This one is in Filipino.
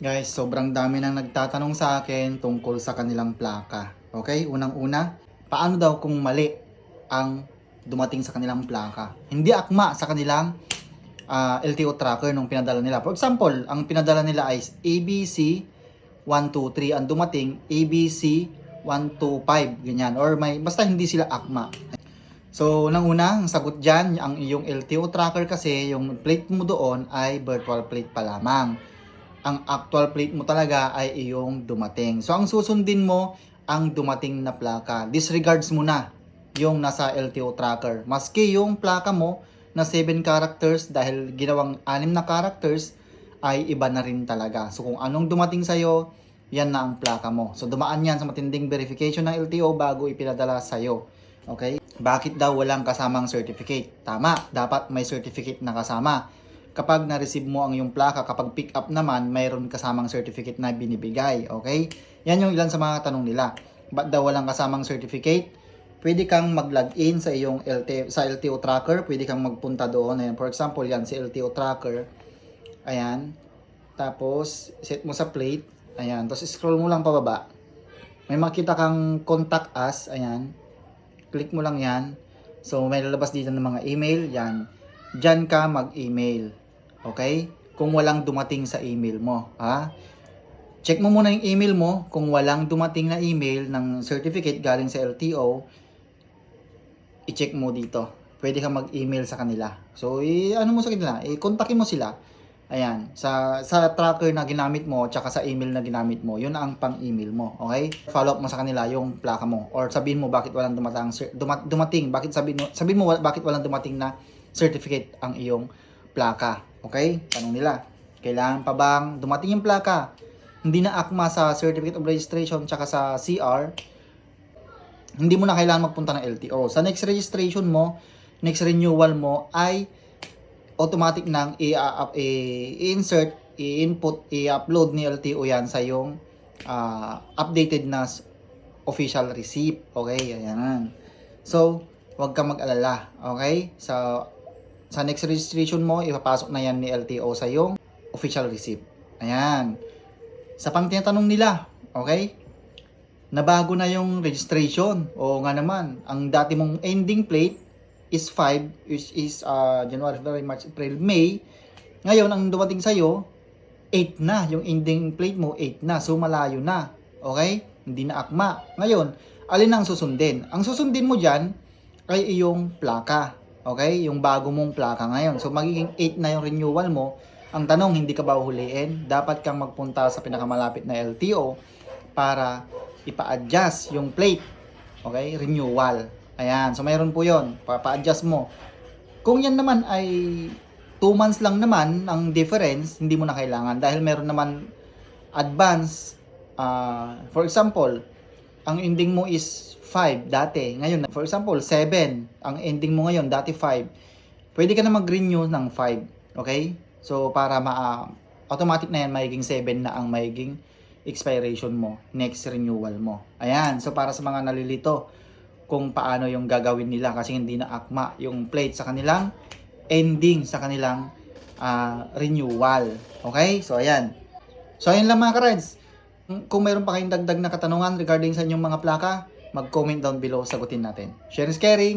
Guys, sobrang dami nang nagtatanong sa akin tungkol sa kanilang plaka. Okay? Unang-una, paano daw kung mali ang dumating sa kanilang plaka? Hindi akma sa kanilang ah, LTO tracker nung pinadala nila. For example, ang pinadala nila ay ABC 123 ang dumating ABC 125 ganyan or may basta hindi sila akma. So, nang una, ang sagot dyan, ang iyong LTO tracker kasi, yung plate mo doon ay virtual plate pa lamang. Ang actual plate mo talaga ay iyong dumating. So, ang susundin mo, ang dumating na plaka. Disregards mo na yung nasa LTO tracker. Maski yung plaka mo na 7 characters dahil ginawang 6 na characters ay iba na rin talaga. So, kung anong dumating sa'yo, yan na ang plaka mo. So, dumaan yan sa matinding verification ng LTO bago ipinadala sa'yo. Okay? Bakit daw walang kasamang certificate? Tama, dapat may certificate na kasama. Kapag na-receive mo ang iyong plaka, kapag pick up naman, mayroon kasamang certificate na binibigay. Okay? Yan yung ilan sa mga tanong nila. Ba't daw walang kasamang certificate? Pwede kang mag-login sa iyong LT, sa LTO tracker. Pwede kang magpunta doon. Ayan, for example, yan si LTO tracker. Ayan. Tapos, set mo sa plate. Ayan. Tapos, scroll mo lang pababa. May makita kang contact us. Ayan click mo lang yan. So, may lalabas dito ng mga email, yan. Diyan ka mag-email. Okay? Kung walang dumating sa email mo. Ha? Check mo muna yung email mo. Kung walang dumating na email ng certificate galing sa LTO, i-check mo dito. Pwede ka mag-email sa kanila. So, i- ano mo sa kanila? I-kontakin mo sila. Ayan, sa sa tracker na ginamit mo tsaka sa email na ginamit mo, yun ang pang-email mo, okay? Follow up mo sa kanila yung plaka mo or sabihin mo bakit walang dumatang dumating, bakit sabihin mo sabihin mo bakit walang dumating na certificate ang iyong plaka, okay? Tanong nila. Kailangan pa bang dumating yung plaka? Hindi na akma sa certificate of registration tsaka sa CR. Hindi mo na kailangan magpunta ng LTO. Sa next registration mo, next renewal mo ay automatic nang i-insert, i-input, i-upload ni LTO yan sa yung ah, updated na official receipt. Okay, ayan. So, huwag kang mag-alala. Okay? Sa sa next registration mo, ipapasok na yan ni LTO sa yung official receipt. Ayan. Sa pang tinatanong nila, okay? Nabago na yung registration. O nga naman, ang dati mong ending plate is 5, which is uh, January, February, March, April, May. Ngayon, ang dumating sa'yo, 8 na. Yung ending plate mo, 8 na. So, malayo na. Okay? Hindi na akma. Ngayon, alin ang susundin? Ang susundin mo dyan ay iyong plaka. Okay? Yung bago mong plaka ngayon. So, magiging 8 na yung renewal mo. Ang tanong, hindi ka ba huliin? Dapat kang magpunta sa pinakamalapit na LTO para ipa-adjust yung plate. Okay? Renewal. Ayan. So, mayroon po yon Papa-adjust mo. Kung yan naman ay 2 months lang naman ang difference, hindi mo na kailangan. Dahil meron naman advance. ah, for example, ang ending mo is 5 dati. Ngayon, for example, 7. Ang ending mo ngayon, dati 5. Pwede ka na mag-renew ng 5. Okay? So, para ma automatic na yan, magiging 7 na ang magiging expiration mo, next renewal mo. Ayan. So, para sa mga nalilito, kung paano yung gagawin nila kasi hindi na akma yung plate sa kanilang ending sa kanilang ah, renewal. Okay? So, ayan. So, ayan lang mga ka-rides. Kung mayroon pa kayong dagdag na katanungan regarding sa inyong mga plaka, mag-comment down below, sagutin natin. Share is caring!